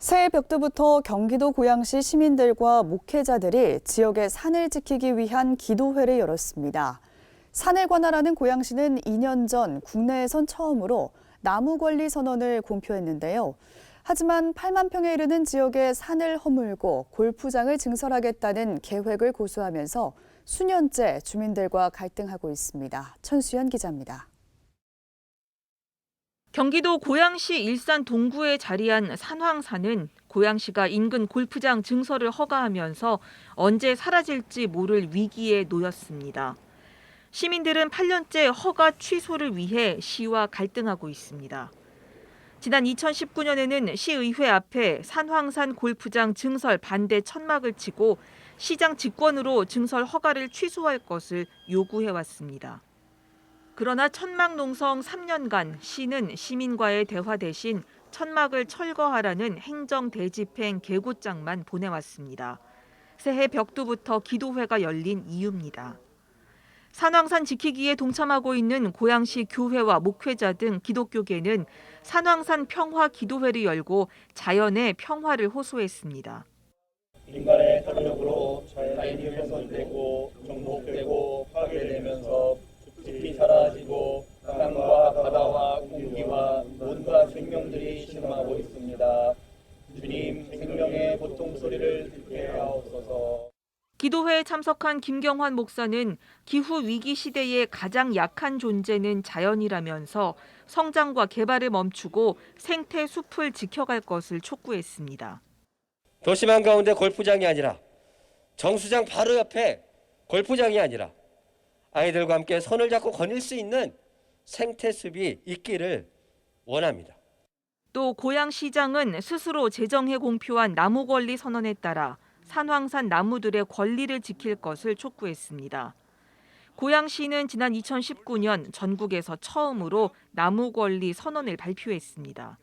새해 벽두부터 경기도 고양시 시민들과 목회자들이 지역의 산을 지키기 위한 기도회를 열었습니다. 산을 관할하는 고양시는 2년 전 국내에선 처음으로 나무 관리 선언을 공표했는데요. 하지만 8만 평에 이르는 지역의 산을 허물고 골프장을 증설하겠다는 계획을 고수하면서 수년째 주민들과 갈등하고 있습니다. 천수연 기자입니다. 경기도 고양시 일산 동구에 자리한 산황산은 고양시가 인근 골프장 증설을 허가하면서 언제 사라질지 모를 위기에 놓였습니다. 시민들은 8년째 허가 취소를 위해 시와 갈등하고 있습니다. 지난 2019년에는 시의회 앞에 산황산 골프장 증설 반대 천막을 치고 시장 직권으로 증설 허가를 취소할 것을 요구해왔습니다. 그러나 천막 농성 3년간 시는 시민과의 대화 대신 천막을 철거하라는 행정 대집행 계고장만 보내왔습니다. 새해 벽두부터 기도회가 열린 이유입니다. 산왕산 지키기에 동참하고 있는 고양시 교회와 목회자 등 기독교계는 산왕산 평화 기도회를 열고 자연의 평화를 호소했습니다. 인간의 자연이 훼손되고 정복되고 파괴되면서 숲이 사라지고 땅과 바다와 공기와 온갖 생명들이 실망하고 있습니다. 주님 생명의 고통 소리를 듣게 하옵소서. 기도회에 참석한 김경환 목사는 기후 위기 시대의 가장 약한 존재는 자연이라면서 성장과 개발을 멈추고 생태 숲을 지켜갈 것을 촉구했습니다. 도심 한 가운데 골프장이 아니라 정수장 바로 옆에 골프장이 아니라 아이들과 함께 손을 잡고 거닐 수 있는 생태 숲이 있기를 원합니다. 또 고양시장은 스스로 제정해 공표한 나무 권리 선언에 따라 산황산 나무들의 권리를 지킬 것을 촉구했습니다. 고양시는 지난 2019년 전국에서 처음으로 나무 권리 선언을 발표했습니다.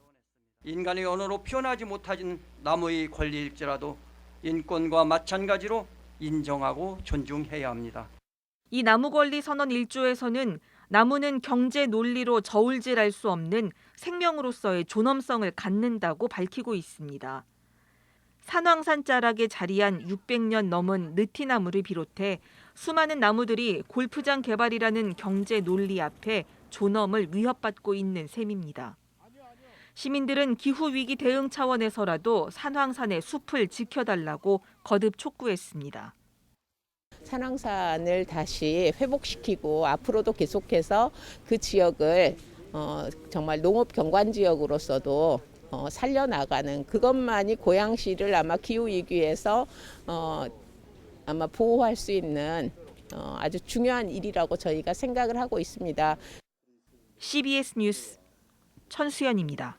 인간의 언어로 표현하지 못하진 나무의 권리일지라도 인권과 마찬가지로 인정하고 존중해야 합니다. 이 나무 권리 선언 1조에서는 나무는 경제 논리로 저울질할 수 없는 생명으로서의 존엄성을 갖는다고 밝히고 있습니다. 산왕산 자락에 자리한 600년 넘은 느티나무를 비롯해 수많은 나무들이 골프장 개발이라는 경제 논리 앞에 존엄을 위협받고 있는 셈입니다. 시민들은 기후 위기 대응 차원에서라도 산왕산의 숲을 지켜달라고 거듭 촉구했습니다. 산왕산을 다시 회복시키고 앞으로도 계속해서 그 지역을 어, 정말 농업 경관 지역으로서도 어, 살려나가는 그것만이 고양시를 아마 기후 위기에서 어, 아마 보호할 수 있는 어, 아주 중요한 일이라고 저희가 생각을 하고 있습니다. CBS 뉴스 천수연입니다.